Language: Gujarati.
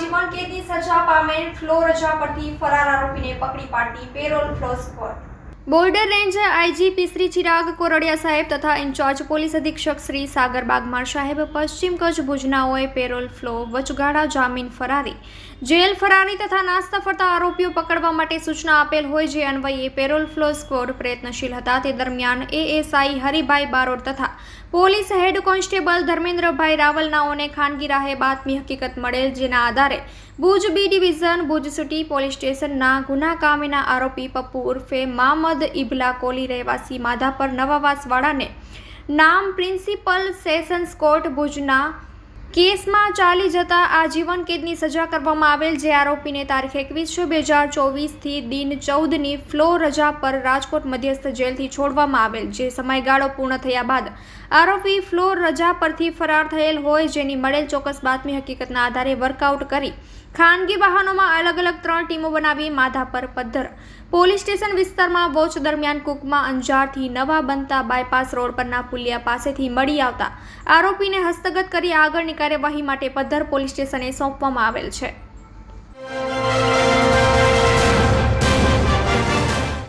આજીવન કેદની સજા પામેલ ફ્લો રજા પરથી ફરાર આરોપીને પકડી પાડતી parole furlough court border range IGP Shri Chirag Kordiya સાહેબ તથા ઇન્ચાર્જ પોલીસ અધિક્ષક શ્રી સાગર બાગમાર સાહેબ પશ્ચિમ કચ્છ ભુજનાઓએ પેરોલ ફ્લો, વચગાળા, જામીન ફરારી, જેલ ફરારી તથા નાસ્તા ફરતા આરોપીઓ પકડવા માટે સૂચના આપેલ હોય જે અન્વયે પેરોલ ફ્લો સ્કવોડ પ્રયત્નશીલ હતા. તે દરમિયાન એએસઆઈ હરિભાઈ બારોટ તથા પોલીસ હેડ કોન્સ્ટેબલ ધર્મેન્દ્રભાઈ રાવલનાઓને ખાનગી રાહે બાતમી હકીકત મળેલ જેના આધારે Bhuj B division, Bhuj city police સ્ટેશનના ગુના કામેના આરોપી પપ્પુ ઉર્ફે મામદ ઇબલા કોલી રહેવાસી માધાપર નવાવાસવાળાને નામ પ્રિન્સિપલ સેશન્સ કોર્ટ ભુજના કેસમાં ચાલી જતા આજીવન કેદની સજા કરવામાં આવેલ જે આરોપીને તારીખ એકવીસ છ, બે હજાર ચોવીસથી દિન ચૌદની ફ્લો રજા પર રાજકોટ મધ્યસ્થ જેલથી છોડવામાં આવેલ, જે સમયગાળો પૂર્ણ થયા બાદ આરોપી ફ્લો રજા પરથી ફરાર થયેલ હોય જેની મળેલ ચોક્કસ બાતમી હકીકતના આધારે વર્કઆઉટ કરી ખાનગી વાહનોમાં અલગ અલગ ત્રણ ટીમો બનાવી માધાપર પદ્ધર પોલીસ સ્ટેશન વિસ્તારમાં વોચ દરમિયાન કુકમાં અંજારથી નવા બનતા બાયપાસ રોડ પરના પુલિયા પાસેથી મળી આવતા આરોપીને હસ્તગત કરી આગળની કાર્યવાહી માટે પદ્ધર પોલીસ સ્ટેશને સોંપવામાં આવેલ છે.